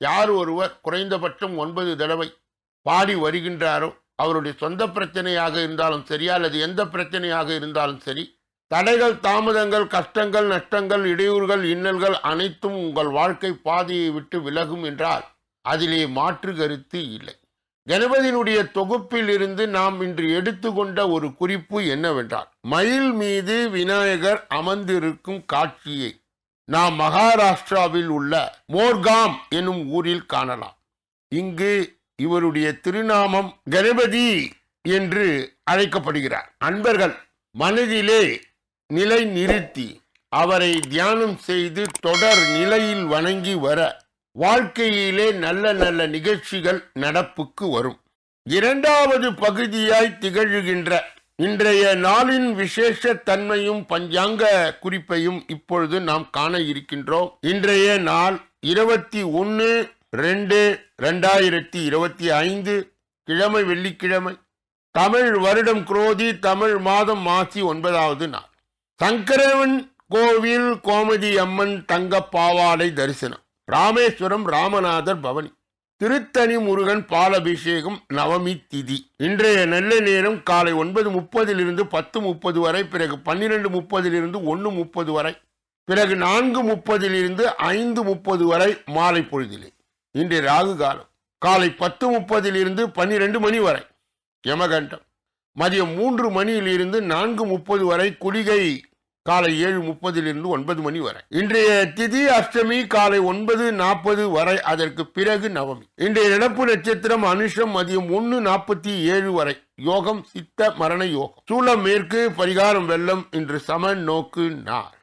யார் ஒருவர் குறைந்தபட்சம் ஒன்பது தடவை பாடி வருகின்றாரோ அவருடைய சொந்த பிரச்சனையாக இருந்தாலும் சரி அல்லது எந்த பிரச்சனையாக இருந்தாலும் சரி தடைகள் தாமதங்கள் கஷ்டங்கள் நஷ்டங்கள் இடையூறுகள் இன்னல்கள் அனைத்தும் உங்கள் வாழ்க்கை பாதையை விட்டு விலகும் என்றால் அதிலே மாற்று கருத்து இல்லை. கணபதியினுடைய தொகுப்பில் இருந்து நாம் இன்று எடுத்துக்கொண்ட ஒரு குறிப்பு என்னவென்றால் மயில் மீது விநாயகர் அமர்ந்திருக்கும் காட்சியை நாம் மகாராஷ்டிராவில் உள்ள மோர்காம் என்னும் ஊரில் காணலாம். இங்கு இவருடைய திருநாமம் கணபதி என்று அழைக்கப்படுகிறார். அன்பர்கள் மனதிலே நிலை நிறுத்தி அவரை தியானம் செய்து தொடர் நிலையில் வணங்கி வர வாழ்க்கையிலே நல்ல நல்ல நிகழ்ச்சிகள் நடப்புக்கு வரும். இரண்டாவது பகுதியாய் திகழ்கின்ற இன்றைய நாளின் விசேஷ தன்மையும் பஞ்சாங்க குறிப்பையும் இப்பொழுது நாம் காண இருக்கின்றோம். இன்றைய நாள் இருபத்தி ஒன்று ரெண்டு ரெண்டாயிரத்தி இருபத்தி ஐந்து கிழமை வெள்ளிக்கிழமை. தமிழ் வருடம் குரோதி தமிழ் மாதம் மாசி ஒன்பதாவது நாள். சங்கரவன் கோவில் கோமதி அம்மன் தங்க பாவாடை தரிசனம். ராமேஸ்வரம் ராமநாதர் பவனி. திருத்தணி முருகன் பாலபிஷேகம் நவமி திதி. இன்றைய நல்ல நேரம் காலை ஒன்பது முப்பதிலிருந்து பத்து முப்பது வரை பிறகு பன்னிரெண்டு முப்பதிலிருந்து ஒன்று முப்பது வரை பிறகு நான்கு முப்பதிலிருந்து ஐந்து முப்பது வரை மாலை பொழுதிலே. இன்றைய ராகு காலம். காலை பத்து முப்பதிலிருந்து பன்னிரெண்டு மணி வரை. யமகண்டம். மதியம் மூன்று மணியிலிருந்து நான்கு முப்பது வரை குளிகை காலை ஏழு முப்பதிலிருந்து ஒன்பது மணி வரை. இன்றைய திதி அஷ்டமி காலை ஒன்பது நாற்பது வரை அதற்கு பிறகு நவமி. இன்றைய நடப்பு நட்சத்திரம் அனுஷம் மதியம் ஒன்று நாற்பத்தி ஏழு வரை யோகம் சித்த மரண யோகம். சூளம் மேற்கு பரிகாரம் வெள்ளம் இன்று சம நோக்கு நார்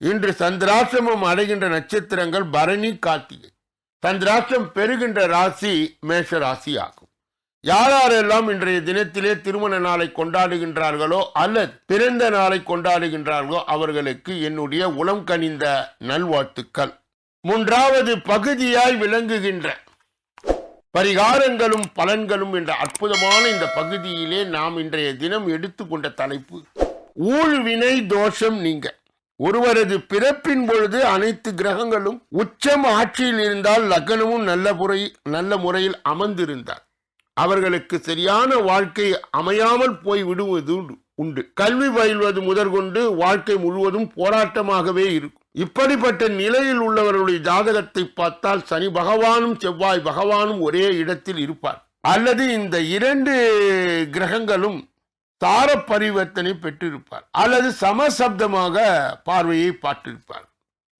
இன்று சந்திராசிரமம் அடைகின்ற நட்சத்திரங்கள் பரணி கார்த்திகை. சந்திராசிரம் பெறுகின்ற ராசி மேஷ ராசி ஆகும் யாரெல்லாம் இன்றைய தினத்திலே திருமண நாளை கொண்டாடுகின்றார்களோ அல்லது பிறந்த நாளை கொண்டாடுகின்றார்களோ அவர்களுக்கு என்னுடைய உளம் கனிந்த நல்வாழ்த்துக்கள். மூன்றாவது பகுதியாய் விளங்குகின்ற பரிகாரங்களும் பலன்களும் என்ற அற்புதமான இந்த பகுதியிலே நாம் இன்றைய தினம் எடுத்துக்கொண்ட தலைப்பு ஊழ்வினை தோஷம் நீங்க. ஒருவரது பிறப்பின் பொழுது அனைத்து கிரகங்களும் உச்சம் ஆட்சியில் இருந்தால் லக்னமும் நல்ல முறை நல்ல முறையில் அமர்ந்திருந்தார். அவர்களுக்கு சரியான வாழ்க்கை அமையாமல் போய் விடுவது உண்டு. கல்வி பயில்வது முதற்கொண்டு வாழ்க்கை முழுவதும் போராட்டமாகவே இருக்கும். இப்படிப்பட்ட நிலையில் உள்ளவர்களுடைய ஜாதகத்தை பார்த்தால் சனி பகவானும் செவ்வாய் பகவானும் ஒரே இடத்தில் இருப்பார். அல்லது இந்த இரண்டு கிரகங்களும் தார பரிவர்த்தனை பெற்றிருப்பார். அல்லது சமசப்தமாக பார்வையை பார்த்திருப்பார்.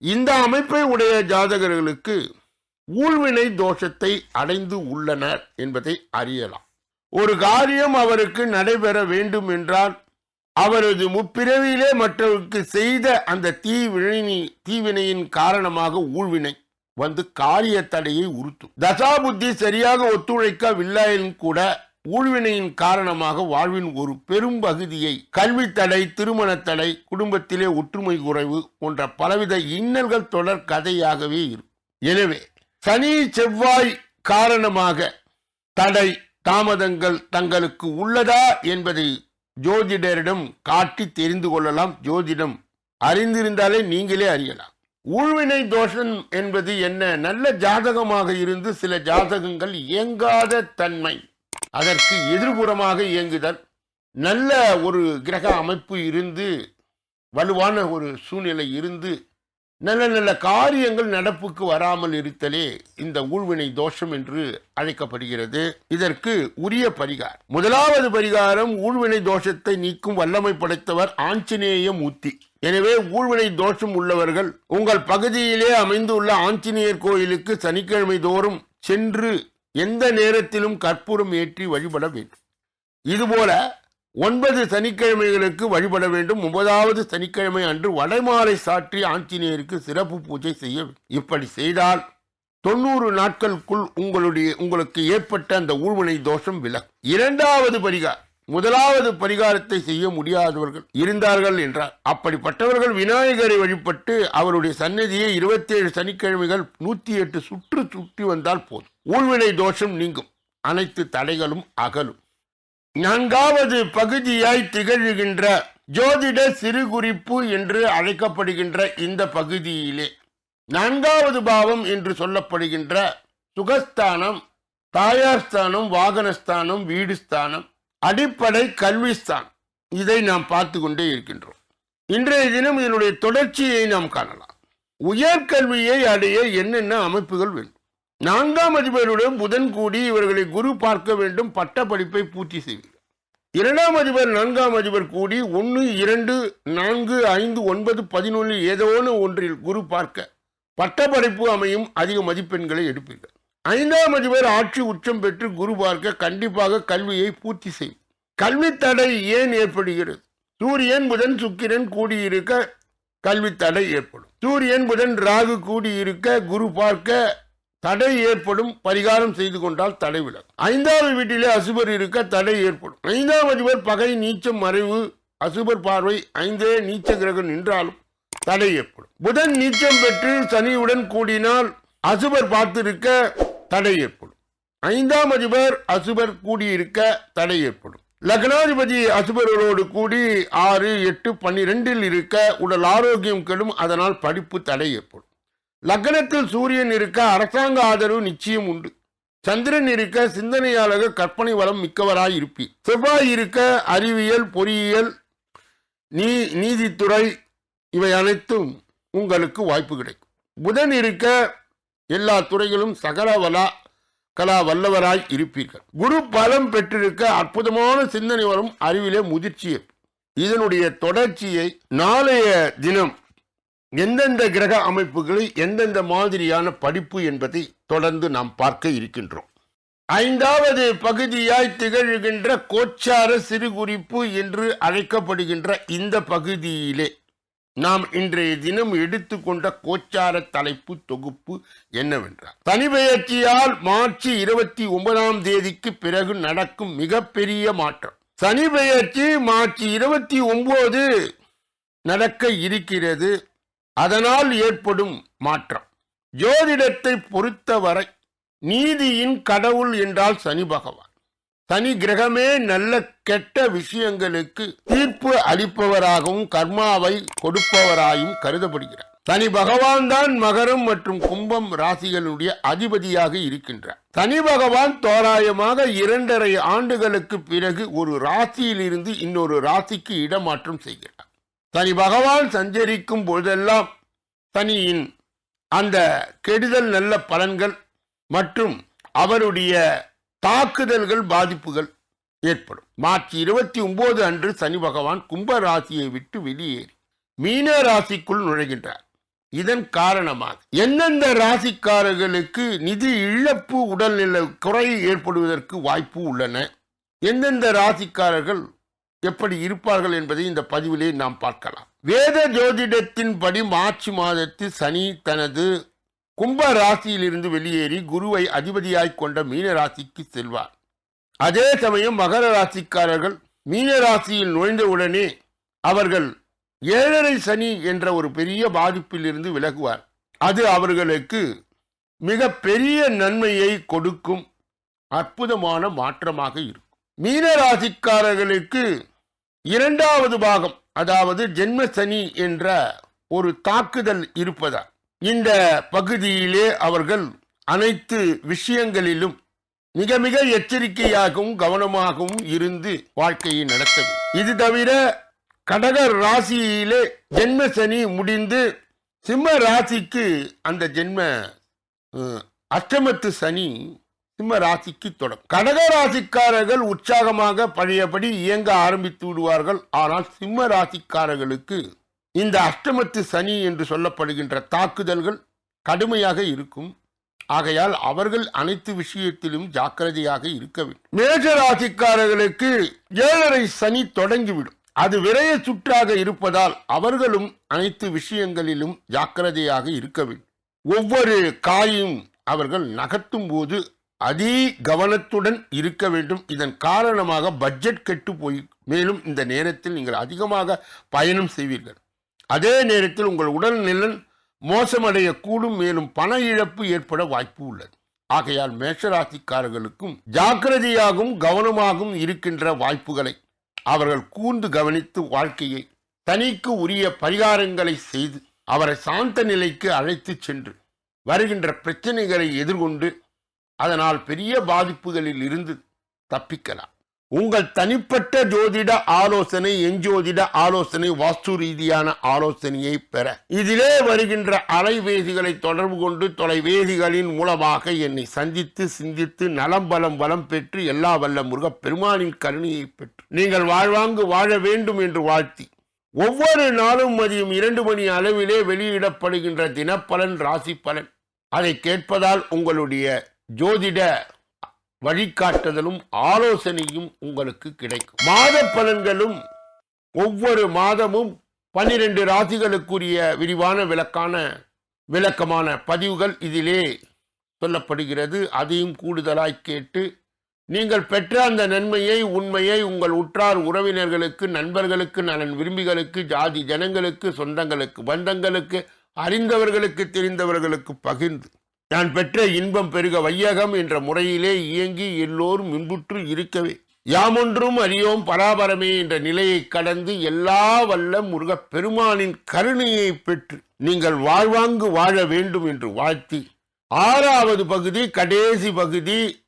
இந்த அமைப்பை உடைய ஜாதகர்களுக்கு ஊழ்வினை தோஷத்தை அடைந்து உள்ளனர் என்பதை அறியலாம். ஒரு காரியம் அவருக்கு நடைபெற வேண்டும் என்றால் அவரது முப்பிறவியிலே மற்றவருக்கு செய்த அந்த தீவினை தீவினையின் காரணமாக ஊழ்வினை வந்து காரிய தடையை உறுத்தும். தசாபுத்தி சரியாக ஒத்துழைக்கவில்லையும் கூட ஊழ்வினையின் காரணமாக வாழ்வின் ஒரு பெரும் பகுதியை கல்வி தடை திருமண தடை குடும்பத்திலே ஒற்றுமை குறைவு போன்ற பலவித இன்னல்கள் தொடர் கதையாகவே இருக்கும். எனவே சனி செவ்வாய் காரணமாக தடை தாமதங்கள் தங்களுக்கு உள்ளதா என்பதை ஜோதிடரிடம் காட்டி தெரிந்து கொள்ளலாம். ஜோதிடம் அறிந்திருந்தாலே நீங்களே அறியலாம். ஊழ்வினை தோஷம் என்பது என்ன? நல்ல ஜாதகமாக இருந்து சில ஜாதகங்கள் இயங்காத தன்மை. அதற்கு எதிர்புறமாக இயங்குதல். நல்ல ஒரு கிரக அமைப்பு இருந்து வலுவான ஒரு சூழ்நிலை இருந்து நல்ல நல்ல காரியங்கள் நடப்புக்கு வராமல் இருத்தலே இந்த ஊழ்வினை தோஷம் என்று அழைக்கப்படுகிறது. இதற்கு உரிய பரிகாரம். முதலாவது பரிகாரம் ஊழ்வினை தோஷத்தை நீக்கும் வல்லமை படைத்தவர் ஆஞ்சநேய மூர்த்தி. எனவே ஊழ்வினை தோஷம் உள்ளவர்கள் உங்கள் பகுதியிலே அமைந்துள்ள ஆஞ்சநேயர் கோயிலுக்கு சனிக்கிழமை தோறும் சென்று எந்த நேரத்திலும் கற்பூரம் ஏற்றி வழிபட வேண்டும். இதுபோல ஒன்பது சனிக்கிழமைகளுக்கு வழிபட வேண்டும். ஒன்பதாவது சனிக்கிழமை அன்று வடைமாலை சாற்றி ஆஞ்சநேயருக்கு சிறப்பு பூஜை செய்ய இப்படி செய்தால் தொண்ணூறு நாட்களுக்குள் உங்களுடைய உங்களுக்கு ஏற்பட்ட அந்த ஊழ்வினை தோஷம் விலகும். இரண்டாவது பரிகாரம் முதலாவது பரிகாரத்தை செய்ய முடியாதவர்கள் இருந்தார்கள் என்றார். அப்படிப்பட்டவர்கள் விநாயகரை வழிபட்டு அவருடைய சன்னதியை இருபத்தேழு சனிக்கிழமைகள் நூற்றி எட்டு சுற்று சுற்றி வந்தால் போதும். ஊழ்வினை தோஷம் நீங்கும். அனைத்து தடைகளும் அகலும். நான்காவது பகுதியாய் திகழ்கின்ற ஜோதிட சிறு குறிப்பு என்று அழைக்கப்படுகின்ற இந்த பகுதியிலே நான்காவது பாவம் என்று சொல்லப்படுகின்ற சுகஸ்தானம் தாயார்ஸ்தானம் வாகனஸ்தானம் வீடு ஸ்தானம் அடிப்படை கல்விஸ்தான் இதை நாம் பார்த்து கொண்டே இருக்கின்றோம். இன்றைய தினம் இதனுடைய தொடர்ச்சியை நாம் காணலாம். உயர்கல்வியை அடைய என்னென்ன அமைப்புகள் வேண்டும்? நான்காம் அதிபருடன் புதன் கூடி இவர்களை குரு பார்க்க வேண்டும் பட்ட படிப்பை பூர்த்தி செய்வீர்கள். இரண்டாம் அதிபர் நான்காம் அதிபர் கூடி ஒன்று இரண்டு நான்கு ஐந்து ஒன்பது பதினொன்று ஏதோன்னு ஒன்றில் குரு பார்க்க பட்டப்படிப்பு அமையும் அதிக மதிப்பெண்களை எடுப்பீர்கள். ஐந்தாம் அதிபர் ஆட்சி உச்சம் பெற்று குரு பார்க்க கண்டிப்பாக கல்வியை பூர்த்தி செய்யும். கல்வி தடை ஏன் ஏற்படுகிறது? சூரியன் புதன் சுக்கிரன் கூடியிருக்க கல்வி தடை ஏற்படும். சூரியன் புதன் ராகு கூடியிருக்க குரு பார்க்க தடை ஏற்படும் பரிகாரம் செய்து கொண்டால் தடை விலகும். ஐந்தாவது வீட்டிலே அசுபர் இருக்க தடை ஏற்படும். ஐந்தாம் அதிபர் பகை நீச்சம் மறைவு அசுபர் பார்வை ஐந்தே நீச்ச கிரகம் நின்றாலும் தடை ஏற்படும். புதன் நீச்சம் பெற்று சனியுடன் கூடினால் அசுபர் பார்த்திருக்க தடை ஏற்படும். ஐந்தாம் அதிபர் அசுபர் கூடியிருக்க தடை ஏற்படும். லக்னாதிபதி அசுபர்களோடு கூடி ஆறு எட்டு பன்னிரெண்டில் இருக்க உடல் ஆரோக்கியம் கெடும் அதனால் படிப்பு தடை ஏற்படும். லக்னத்தில் சூரியன் இருக்க அரசாங்க ஆதரவு நிச்சயம் உண்டு. சந்திரன் இருக்க சிந்தனையாளர் கற்பனை வளம் மிக்கவராய் இருப்பி செவ்வாய் இருக்க அறிவியல் பொறியியல் நீ நீதித்துறை இவை அனைத்தும் உங்களுக்கு வாய்ப்பு கிடைக்கும். புதன் இருக்க எல்லா துறைகளும் சகல வலா கலா வல்லவராய் இருப்பீர்கள். குரு பலம் பெற்றிருக்க அற்புதமான சிந்தனை வரும் அறிவிலே முதிர்ச்சி இதனுடைய தொடர்ச்சியை நாளைய தினம் எந்தெந்த கிரக அமைப்புகளை எந்தெந்த மாதிரியான படிப்பு என்பதை தொடர்ந்து நாம் பார்க்க இருக்கின்றோம். ஐந்தாவது பகுதியாய் திகழ்கின்ற கோச்சார சிறுகுறிப்பு என்று அழைக்கப்படுகின்ற இந்த பகுதியிலே நாம் இன்றைய தினம் எடுத்துக்கொண்ட கோச்சார தலைப்பு தொகுப்பு என்னவென்றால் சனிபெயர்ச்சியால் மார்ச் இருபத்தி ஒன்பதாம் தேதிக்கு பிறகு நடக்கும் மிகப்பெரிய மாற்றம். சனிபெயர்ச்சி மார்ச் இருபத்தி ஒன்பது நடக்க இருக்கிறது. அதனால் ஏற்படும் மாற்றம். ஜோதிடத்தை பொறுத்தவரை நீதியின் கடவுள் என்றால் சனி பகவான். சனி கிரகமே நல்ல கெட்ட விஷயங்களுக்கு தீர்ப்பு அளிப்பவராகவும் கர்மாவை கொடுப்பவராயும் கருதப்படுகிறார். சனி பகவான் தான் மகரம் மற்றும் கும்பம் ராசிகளுடைய அதிபதியாக இருக்கின்றார். சனி பகவான் தோராயமாக இரண்டரை ஆண்டுகளுக்கு பிறகு ஒரு ராசியிலிருந்து இன்னொரு ராசிக்கு இடமாற்றம் செய்கிறார். சனி பகவான் சஞ்சரிக்கும் பொழுதெல்லாம் சனியின் அந்த கெடுதல் நல்ல பலன்கள் மற்றும் அவருடைய தாக்குதல்கள் பாதிப்புகள் ஏற்படும். மார்ச் இருபத்தி ஒன்பது அன்று சனி பகவான் கும்ப ராசியை விட்டு வெளியேறி மீன ராசிக்குள் நுழைகின்றார். இதன் காரணமாக எந்தெந்த ராசிக்காரர்களுக்கு நிதி இழப்பு உடல்நிலை குறை ஏற்படுவதற்கு வாய்ப்பு உள்ளன? எந்தெந்த ராசிக்காரர்கள் எப்படி இருப்பார்கள் என்பதை இந்த பதிவிலே நாம் பார்க்கலாம். வேத ஜோதிடத்தின்படி மார்ச் மாதத்தில் சனி தனது கும்ப ராசியிலிருந்து வெளியேறி குருவை அதிபதியாய் கொண்ட மீன ராசிக்கு செல்வார். அதே சமயம் மகர ராசிக்காரர்கள் மீன ராசியில் நுழைந்தவுடனே அவர்கள் ஏழரை சனி என்ற ஒரு பெரிய பாதிப்பிலிருந்து விலகுவார். அது அவர்களுக்கு மிக பெரிய நன்மையை கொடுக்கும் அற்புதமான மாற்றமாக இருக்கும். மீன ராசிக்காரர்களுக்கு இரண்டாவது பாகம் அதாவது ஜென்ம சனி என்ற ஒரு தாக்குதல் இருப்பதால் இந்த பகுதியிலே அவர்கள் அனைத்து விஷயங்களிலும் மிக மிக எச்சரிக்கையாகவும் கவனமாகவும் இருந்து வாழ்க்கையை நடத்த இது தவிர கடக ராசியிலே ஜென்ம சனி முடிந்து சிம்ம ராசிக்கு அந்த ஜென்ம அஷ்டமத்து சனி சிம்ம ராசிக்கு தொடங்கும் கடக ராசிக்காரர்கள் உற்சாகமாக பழையபடி இயங்க ஆரம்பித்து விடுவார்கள். ஆனால் சிம்ம ராசிக்காரர்களுக்கு இந்த அஷ்டமத்து சனி என்று சொல்லப்படுகின்ற தாக்குதல்கள் கடுமையாக இருக்கும். ஆகையால் அவர்கள் அனைத்து விஷயத்திலும் ஜாக்கிரதையாக இருக்க வேண்டும். மேஜ ராசிக்காரர்களுக்கு ஏழரை சனி தொடங்கிவிடும். அது விரைய சுற்றாக இருப்பதால் அவர்களும் அனைத்து விஷயங்களிலும் ஜாக்கிரதையாக இருக்க வேண்டும். ஒவ்வொரு காயும் அவர்கள் நகர்த்தும் போது அதி கவனத்துடன் இருக்க வேண்டும். இதன் காரணமாக பட்ஜெட் கெட்டு போய் மேலும் இந்த நேரத்தில் நீங்கள் அதிகமாக பயணம் செய்வீர்கள். அதே நேரத்தில் உங்கள் உடல் நிலன் மோசமடையக்கூடும். மேலும் பண இழப்பு ஏற்பட வாய்ப்பு உள்ளது. ஆகையால் மேஷராசிக்காரர்களுக்கும் ஜாக்கிரதையாகவும் கவனமாகவும் இருக்கின்ற வாய்ப்புகளை அவர்கள் கூர்ந்து கவனித்து வாழ்க்கையை தனிக்கு உரிய பரிகாரங்களை செய்து அவரை சாந்த நிலைக்கு அழைத்து சென்று வருகின்ற பிரச்சனைகளை எதிர்கொண்டு அதனால் பெரிய பாதிப்புகளில் இருந்து தப்பிக்கலாம். உங்கள் தனிப்பட்ட ஜோதிட ஆலோசனை எஞ்சோதிட ஆலோசனை வாஸ்து ரீதியான ஆலோசனையை பெற. இதிலே வருகின்ற அலைவேதிகளை தொடர்பு கொண்டு தொலைவேதிகளின் மூலமாக என்னை சந்தித்து சிந்தித்து நலம் பலம் வளம் பெற்று எல்லா வல்ல முருக பெருமானின் கருணையை பெற்று. நீங்கள் வாழ்வாங்கு வாழ வேண்டும் என்று வாழ்த்தி. ஒவ்வொரு நாளும் மதியம் இரண்டு மணி அளவிலே வெளியிடப்படுகின்ற தினப்பலன் ராசி பலன் அதை கேட்பதால் உங்களுடைய ஜோதிட வழிகாட்டுதலும் ஆலோசனையும் உங்களுக்கு கிடைக்கும். மாத பலன்களும் ஒவ்வொரு மாதமும் பன்னிரண்டு ராசிகளுக்குரிய விரிவான விளக்கான விளக்கமான பதிவுகள் இதிலே சொல்லப்படுகிறது. அதையும் கூடுதலாய் கேட்டு நீங்கள் பெற்ற அந்த நன்மையை உண்மையை உங்கள் உற்றார் உறவினர்களுக்கு நண்பர்களுக்கு நலன் விரும்பிகளுக்கு ஜாதி ஜனங்களுக்கு சொந்தங்களுக்கு பந்தங்களுக்கு அறிந்தவர்களுக்கு தெரிந்தவர்களுக்கு பகிர்ந்து நான் பெற்ற இன்பம் பெருக வையகம் என்ற முறையிலே இயங்கி எல்லோரும் இன்புற்று இருக்கவே. யாமொன்றும் அறியோம் பராபரமே என்ற நிலையை கடந்து எல்லா வல்ல முருகப் பெருமானின் கருணையை பெற்று நீங்கள் வாழ்வாங்கு வாழ வேண்டும் என்று வாழ்த்தி ஆறாவது பகுதி கடைசி பகுதி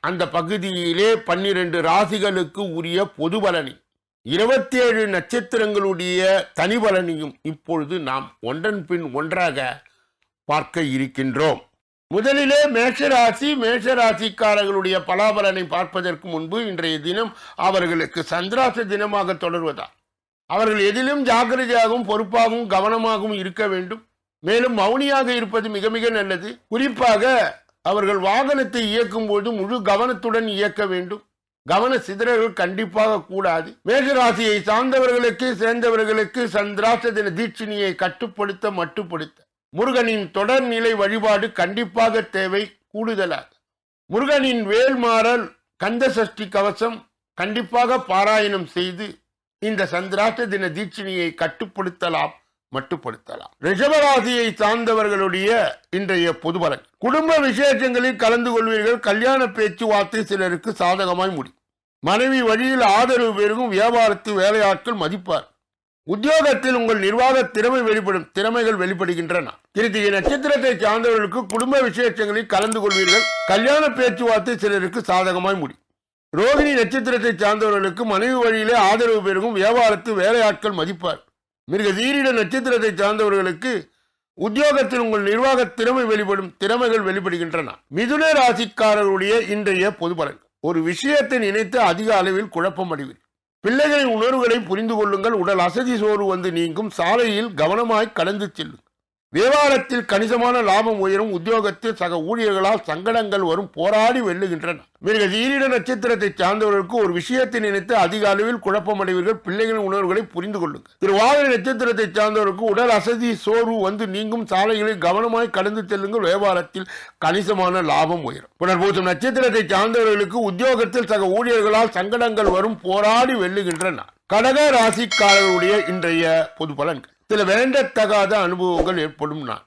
அந்த பகுதியிலே பன்னிரண்டு ராசிகளுக்கு உரிய பொது பலனி இருபத்தி ஏழு நட்சத்திரங்களுடைய தனி பலனையும் இப்பொழுது நாம் ஒன்றன் பின் ஒன்றாக பார்க்க இருக்கின்றோம். முதலிலே மேஷராசி மேஷராசிக்காரர்களுடைய பலாபலனை பார்ப்பதற்கு முன்பு இன்றைய தினம் அவர்களுக்கு சந்திராச தினமாக தொடர்வதா அவர்கள் எதிலும் ஜாக்கிரதையாகவும் பொறுப்பாகவும் கவனமாகவும் இருக்க வேண்டும். மேலும் மௌனியாக இருப்பது மிக மிக நல்லது. குறிப்பாக அவர்கள் வாகனத்தை இயக்கும் போது முழு கவனத்துடன் இயக்க வேண்டும். கவன சிதறல்கள் கண்டிப்பாக கூடாது. மேகராசியை சார்ந்தவர்களுக்கு சேர்ந்தவர்களுக்கு சந்திராச தின தீட்சிணியை கட்டுப்படுத்த மட்டுப்படுத்த முருகனின் தொடர்நிலை வழிபாடு கண்டிப்பாக தேவை கூடுதலாக. முருகனின் வேல்மாறல் கந்த சஷ்டி கவசம் கண்டிப்பாக பாராயணம் செய்து இந்த சந்திராஷ்ட தின தீட்சிணியை கட்டுப்படுத்தலாம் மட்டுப்படுத்தலாம். ரிஷபராசியை சார்ந்தவர்களுடைய இன்றைய பொதுபலன் குடும்ப விசேஷங்களில் கலந்து கொள்வீர்கள் கல்யாண பேச்சுவார்த்தை சிலருக்கு சாதகமாய் முடியும். மனைவி வழியில் ஆதரவு பெருகும் வியாபாரத்து வேலையாட்கள் மதிப்பார். உத்தியோகத்தில் உங்கள் நிர்வாக திறமை வெளிப்படும் திறமைகள் வெளிப்படுகின்றன. கிருத்திகை நட்சத்திரத்தை சார்ந்தவர்களுக்கு குடும்ப விசேஷங்களில் கலந்து கொள்வீர்கள். கல்யாண பேச்சுவார்த்தை சிலருக்கு சாதகமாய் முடியும். ரோகிணி நட்சத்திரத்தை சார்ந்தவர்களுக்கு மனைவி வழியிலே ஆதரவு பெருகும் வியாபாரத்து வேலையாட்கள் மதிப்பார். மிருக தீரிட நட்சத்திரத்தை சார்ந்தவர்களுக்கு உத்தியோகத்தில் உங்கள் நிர்வாக திறமை வெளிப்படும் திறமைகள் வெளிப்படுகின்றன. மிதுன ராசிக்காரர்களுடைய இன்றைய பொது பலன் ஒரு விஷயத்தை நினைத்து அதிக அளவில் குழப்பம் அடைவீர்கள் பிள்ளைகளின் உணர்வுகளை புரிந்து கொள்ளுங்கள் உடல் அசதி சோறு வந்து நீங்கும். சாலையில் கவனமாய் கடந்து செல்லும் வியாபாரத்தில் கணிசமான லாபம் உயரும் உத்தியோகத்தில் சக ஊழியர்களால் சங்கடங்கள் வரும் போராடி வெல்லுகின்றன மிக ஈரிட நட்சத்திரத்தை சார்ந்தவர்களுக்கு ஒரு விஷயத்தை நினைத்து அதிக அளவில் குழப்பமடைவீர்கள். பிள்ளைகளின் உணர்வுகளை புரிந்து கொள்ளுங்கள். திருவாதிரை நட்சத்திரத்தை சார்ந்தவர்களுக்கு உடல் அசதி சோர்வு வந்து நீங்கும் சாலைகளில் கவனமாய் கடந்து செல்லுங்கள். வியாபாரத்தில் கணிசமான லாபம் உயரும். புனர்பூசம் நட்சத்திரத்தை சார்ந்தவர்களுக்கு உத்தியோகத்தில் சக ஊழியர்களால் சங்கடங்கள் வரும் போராடி வெல்லுகின்றன கடக ராசிக்காரர்களுடைய இன்றைய பொது பலன்கள். சில வேண்டத்தகாத அனுபவங்கள் ஏற்படும் நான்.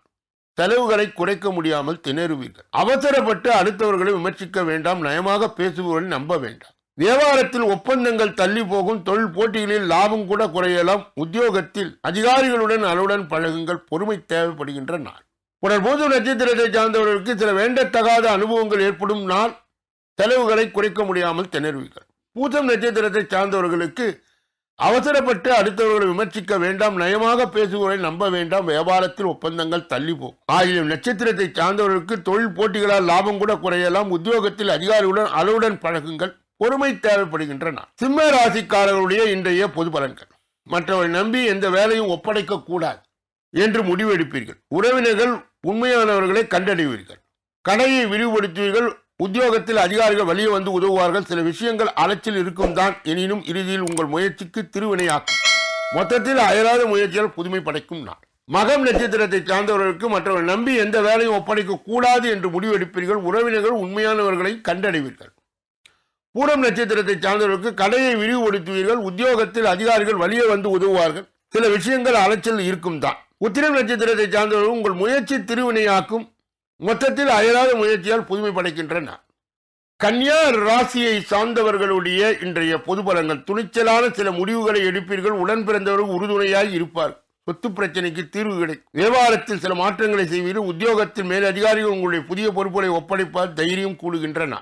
செலவுகளை குறைக்க முடியாமல் திணறுவீர்கள். அவசரப்பட்டு அடுத்தவர்களை விமர்சிக்க வேண்டாம் நயமாக பேசுபவர்களை நம்ப வேண்டாம். வியாபாரத்தில் ஒப்பந்தங்கள் தள்ளி போகும் தொழில் போட்டிகளில் லாபம் கூட குறையலாம். உத்தியோகத்தில் அதிகாரிகளுடன் அளவுடன் பழகுங்கள் பொறுமை தேவைப்படுகின்ற நாள். உடற்போது நட்சத்திரத்தை சார்ந்தவர்களுக்கு சில வேண்டத்தகாத அனுபவங்கள் ஏற்படும் நாள். செலவுகளை குறைக்க முடியாமல் திணறுவீர்கள். பூசம் நட்சத்திரத்தை சார்ந்தவர்களுக்கு அவசரப்பட்டு அடுத்தவர்களை விமர்சிக்க வேண்டாம் நயமாக பேசுவதை நம்ப வேண்டாம் வியாபாரத்தில் ஒப்பந்தங்கள் தள்ளிப்போம். போகும் ஆயினும் நட்சத்திரத்தை சார்ந்தவர்களுக்கு தொழில் போட்டிகளால் லாபம் கூட குறையலாம். உத்தியோகத்தில் அதிகாரியுடன் அளவுடன் பழகுங்கள். பொறுமை தேவைப்படுகின்றன. சிம்ம ராசிக்காரர்களுடைய இன்றைய பொது பலன்கள். மற்றவரை நம்பி எந்த வேலையும் ஒப்படைக்க கூடாது என்று முடிவெடுப்பீர்கள். உறவினர்கள் உண்மையானவர்களை கண்டறிவீர்கள் கடையை விரிவுபடுத்துவீர்கள். உத்தியோகத்தில் அதிகாரிகள் வெளியே வந்து உதவுவார்கள். சில விஷயங்கள் அலைச்சல் இருக்கும் தான். எனினும் இறுதியில் உங்கள் முயற்சிக்கு திருவினையாக்கும். மொத்தத்தில் அயராத முயற்சிகள் புதுமை படைக்கும் நாள். மகம் நட்சத்திரத்தை சார்ந்தவர்களுக்கு மற்றவர்கள் நம்பி எந்த வேலையும் ஒப்படைக்க கூடாது என்று முடிவெடுப்பீர்கள். உறவினர்கள் உண்மையானவர்களை கண்டடைவீர்கள். பூரம் நட்சத்திரத்தை சார்ந்தவர்களுக்கு கடையை விரிவுபடுத்துவீர்கள். உத்தியோகத்தில் அதிகாரிகள் வழியே வந்து உதவுவார்கள். சில விஷயங்கள் அலைச்சல் இருக்கும் தான். உத்திரம் நட்சத்திரத்தை சார்ந்தவர்கள் உங்கள் முயற்சி திருவினையாக்கும். மொத்தத்தில் அயராத முயற்சியால் புதுமை படைக்கின்றன கன்யா ராசியை சார்ந்தவர்களுடைய இன்றைய பொது பலங்கள் துணிச்சலான சில முடிவுகளை எடுப்பீர்கள். உடன் பிறந்தவர்கள் உறுதுணையாய் இருப்பார். சொத்து பிரச்சனைக்கு தீர்வு கிடைக்கும். வியாபாரத்தில் சில மாற்றங்களை செய்வீர்கள். உத்தியோகத்தில் மேல் அதிகாரிகள் உங்களுடைய புதிய பொறுப்புகளை ஒப்படைப்பால் தைரியம் கூடுகின்றன.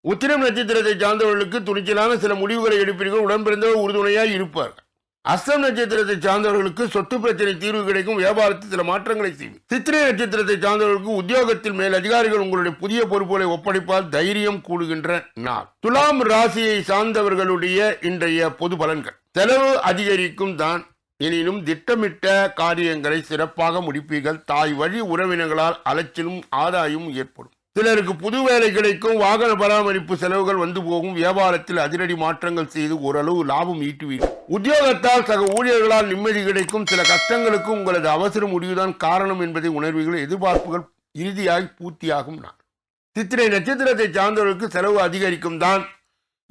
உத்திரம் நட்சத்திரத்தை சார்ந்தவர்களுக்கு துணிச்சலான சில முடிவுகளை எடுப்பீர்கள். உடன் பிறந்தவர் உறுதுணையாய் இருப்பார்கள் அஸ்தம் நட்சத்திரத்தை சார்ந்தவர்களுக்கு சொத்து பிரச்சனை தீர்வு கிடைக்கும். வியாபாரத்தில் சில மாற்றங்களை செய்யும். சித்திரை நட்சத்திரத்தை சார்ந்தவர்களுக்கு உத்தியோகத்தில் மேல் அதிகாரிகள் உங்களுடைய புதிய பொறுப்புகளை ஒப்படைப்பால் தைரியம் கூடுகின்ற நாள். துலாம் ராசியை சார்ந்தவர்களுடைய இன்றைய பொது பலன்கள். செலவு அதிகரிக்கும் தான். எனினும் திட்டமிட்ட காரியங்களை சிறப்பாக முடிப்பீர்கள். தாய் வழி உறவினர்களால் அலைச்சலும் ஆதாயமும் ஏற்படும். சிலருக்கு புது வேலை கிடைக்கும் வாகன பராமரிப்பு செலவுகள் வந்து போகும் வியாபாரத்தில் அதிரடி மாற்றங்கள் செய்து ஓரளவு லாபம் ஈட்டுவீர்கள் உத்தியோகத்தால் சக ஊழியர்களால் நிம்மதி கிடைக்கும் சில கஷ்டங்களுக்கு உங்களது அவசர முடிவுதான் காரணம் என்பதை உணர்வீர்கள் எதிர்பார்ப்புகள் இறுதியாகி பூர்த்தியாகும் நான் சித்திரை நட்சத்திரத்தை சார்ந்தவர்களுக்கு செலவு அதிகரிக்கும் தான்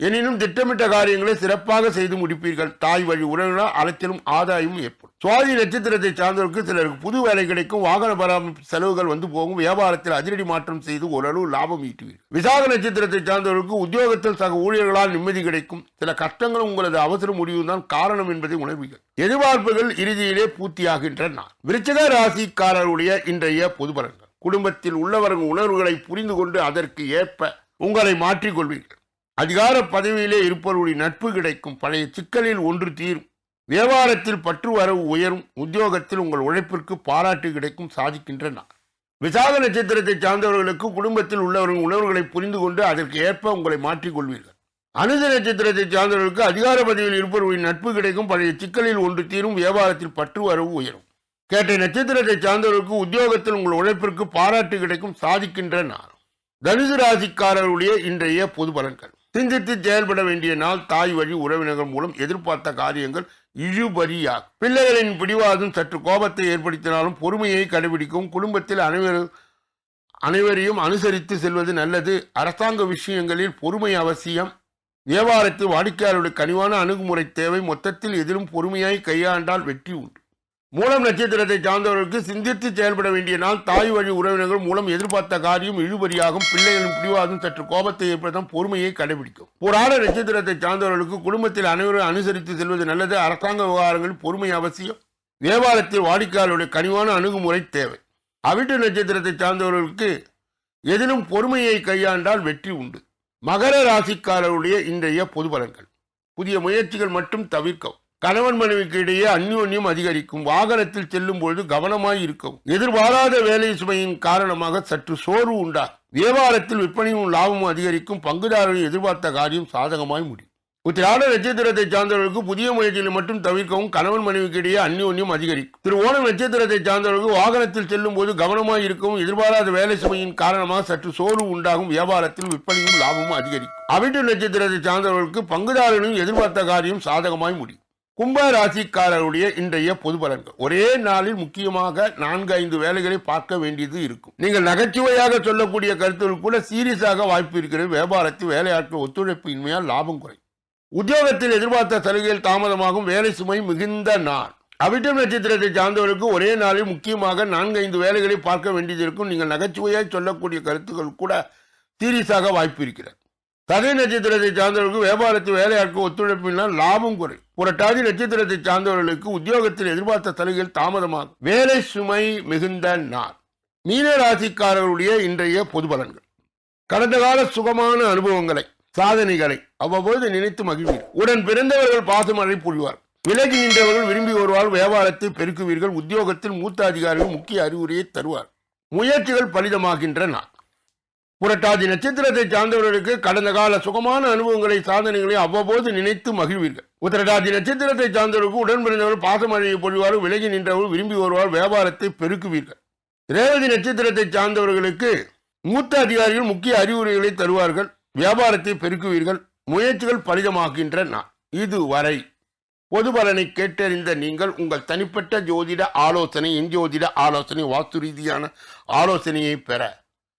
எனினும் திட்டமிட்ட காரியங்களை சிறப்பாக செய்து முடிப்பீர்கள். தாய் வழி உறவினால் அலைச்சலும் ஆதாயமும் ஏற்படும். சுவாதி நட்சத்திரத்தை சார்ந்தவருக்கு சிலருக்கு புது வேலை கிடைக்கும். வாகன பராமரிப்பு செலவுகள் வந்து போகும். வியாபாரத்தில் அதிரடி மாற்றம் செய்து ஓரளவு லாபம் ஈட்டுவீர்கள். விசாக நட்சத்திரத்தை சார்ந்தவருக்கு உத்தியோகத்தில் சக ஊழியர்களால் நிம்மதி கிடைக்கும். சில கஷ்டங்கள் உங்களது அவசர முடிவுதான் காரணம் என்பதை உணர்வீர்கள். எதிர்பார்ப்புகள் இறுதியிலே பூர்த்தியாகின்றன. விருச்சக ராசிக்காரருடைய இன்றைய பொது பலன்கள் குடும்பத்தில் உள்ளவர்கள் உணர்வுகளை புரிந்து கொண்டு அதற்கு ஏற்ப உங்களை மாற்றிக்கொள்வீர்கள். அதிகார பதவியிலே இருப்பவருடைய நட்பு கிடைக்கும். பழைய சிக்கலில் ஒன்று தீரும். வியாபாரத்தில் பற்று வரவு உயரும். உத்தியோகத்தில் உங்கள் உழைப்பிற்கு பாராட்டு கிடைக்கும் சாதிக்கின்ற நான் விசாக நட்சத்திரத்தை சார்ந்தவர்களுக்கு குடும்பத்தில் உள்ளவர்கள் உணர்வுகளை புரிந்து கொண்டு அதற்கு ஏற்ப உங்களை மாற்றிக்கொள்வீர்கள் அனுத நட்சத்திரத்தை சார்ந்தவர்களுக்கு அதிகார பதவியில் இருப்பவர்களின் நட்பு கிடைக்கும். பழைய சிக்கலில் ஒன்று தீரும். வியாபாரத்தில் பற்று வரவு உயரும். கேட்ட நட்சத்திரத்தை சார்ந்தவர்களுக்கு உத்தியோகத்தில் உங்கள் உழைப்பிற்கு பாராட்டு கிடைக்கும். சாதிக்கின்ற நான் தனுசு ராசிக்காரருடைய இன்றைய பொது பலன்கள். சிந்தித்து செயல்பட வேண்டிய நாள் தாய் வழி உறவினர்கள் மூலம் எதிர்பார்த்த காரியங்கள் இழுபறியா பிள்ளைகளின் பிடிவாதம் சற்று கோபத்தை ஏற்படுத்தினாலும் பொறுமையை கடைபிடிக்கும் குடும்பத்தில் அனைவரும் அனைவரையும் அனுசரித்து செல்வது நல்லது. அரசாங்க விஷயங்களில் பொறுமை அவசியம். வியாபாரத்தில் வாடிக்கையாளருடைய கனிவான அணுகுமுறை தேவை. மொத்தத்தில் எதிலும் பொறுமையாய் கையாண்டால் வெற்றி உண்டு. மூலம் நட்சத்திரத்தை சார்ந்தவர்களுக்கு சிந்தித்து செயல்பட வேண்டிய நாள் தாய் வழி உறவினர்கள் மூலம் எதிர்பார்த்த காரியம் இழுபறியாகும். பிள்ளைகளின் பிடிவாதம் சற்று கோபத்தை ஏற்படுத்தும் பொறுமையை கடைபிடிக்கும். புராண நட்சத்திரத்தை சார்ந்தவர்களுக்கு குடும்பத்தில் அனைவரும் அனுசரித்து செல்வது நல்லது. அரசாங்க விவகாரங்களில் பொறுமை அவசியம். வியாபாரத்தில் வாடிக்கையாளருடைய கனிவான அணுகுமுறை தேவை. அவிட்டு நட்சத்திரத்தை சார்ந்தவர்களுக்கு எதிலும் பொறுமையை கையாண்டால் வெற்றி உண்டு. மகர ராசிக்காரருடைய இன்றைய பொது பலன்கள். புதிய முயற்சிகள் மட்டும் தவிர்க்கவும். கணவன் மனைவிக்கு இடையே அந்யோன்யம் அதிகரிக்கும். வாகனத்தில் செல்லும் பொழுது கவனமாய் இருக்கும். எதிர்பாராத வேலை சுமையின் காரணமாக சற்று சோர்வு உண்டா வியாபாரத்தில் விற்பனையும் லாபமும் அதிகரிக்கும். பங்குதாரர்கள் எதிர்பார்த்த காரியம் சாதகமாய் முடியும். உத்திராட நட்சத்திரத்தை சார்ந்தவர்களுக்கு புதிய முயற்சிகளை மட்டும் தவிர்க்கவும் கணவன் மனைவிக்கு இடையே அந்யோன்யம் அதிகரிக்கும். திரு ஓணம் நட்சத்திரத்தை சார்ந்தவர்களுக்கு வாகனத்தில் செல்லும் போது கவனமாய் இருக்கவும் எதிர்பாராத வேலை சுமையின் காரணமாக சற்று சோர்வு உண்டாகும். வியாபாரத்தில் விற்பனையும் லாபமும் அதிகரிக்கும். அவிட்டு நட்சத்திரத்தை சார்ந்தவர்களுக்கு பங்குதாரர்களும் எதிர்பார்த்த காரியம் சாதகமாய் முடியும். கும்ப ராசிக்காரருடைய இன்றைய பொது பலன்கள். ஒரே நாளில் முக்கியமாக நான்கு ஐந்து வேலைகளை பார்க்க வேண்டியது இருக்கும். நீங்கள் நகைச்சுவையாக சொல்லக்கூடிய கருத்துகள் கூட சீரியஸாக வாய்ப்பு இருக்கிறது. வியாபாரத்தில் வேலையாட்கள் ஒத்துழைப்பு இன்மையால் லாபம் குறை உத்தியோகத்தில் எதிர்பார்த்த சலுகையில் தாமதமாகும். வேலை சுமை மிகுந்த நாள். அவிட்டம் நட்சத்திரத்தை சார்ந்தவர்களுக்கு ஒரே நாளில் முக்கியமாக நான்கு ஐந்து வேலைகளை பார்க்க வேண்டியது இருக்கும். நீங்கள் நகைச்சுவையாக சொல்லக்கூடிய கருத்துக்கள் கூட சீரியஸாக வாய்ப்பு இருக்கிறது. சதய நட்சத்திரத்தை சார்ந்தவர்களுக்கு வியாபாரத்தில் வேலையாட்கள் ஒத்துழைப்பினால் லாபம் குறை. புரட்டாதி நட்சத்திரத்தை சார்ந்தவர்களுக்கு உத்தியோகத்தில் எதிர்பார்த்த சலுகைகள் தாமதமாகும். வேலை சுமை மிகுந்த நாள். மீன ராசிக்காரர்களுடைய இன்றைய பொது பலன்கள். கடந்த கால சுகமான அனுபவங்களை சாதனைகளை அவ்வப்போது நினைத்து மகிழ்வீர். உடன் பிறந்தவர்கள் பாசமழை புரிவார் விலகுகின்றவர்கள் விரும்பி வருவார் வியாபாரத்தை பெருக்குவீர்கள். உத்தியோகத்தில் மூத்த அதிகாரிகள் முக்கிய அறிவுரையை தருவார். முயற்சிகள் பலிதமாகின்ற நாள் புரட்டாதி நட்சத்திரத்தை சார்ந்தவர்களுக்கு கடந்த கால சுகமான அனுபவங்களை சாதனைகளை அவ்வப்போது நினைத்து மகிழ்வீர்கள். உத்தரட்டாதி நட்சத்திரத்தை சார்ந்தவர்களுக்கு உடன் பிறந்தவர் பாசமழையை பொழிவார் விலகி நின்றவர் விரும்பி வருவார் வியாபாரத்தை பெருக்குவீர்கள். ரேவதி நட்சத்திரத்தை சார்ந்தவர்களுக்கு மூத்த அதிகாரிகள் முக்கிய அறிவுரைகளை தருவார்கள் வியாபாரத்தை பெருக்குவீர்கள் முயற்சிகள் பலிதமாகின்ற நாள் இதுவரை பொது பலனை கேட்டறிந்த நீங்கள் உங்கள் தனிப்பட்ட ஜோதிட ஆலோசனை என் ஜோதிட ஆலோசனை வாஸ்து ரீதியான ஆலோசனையை பெற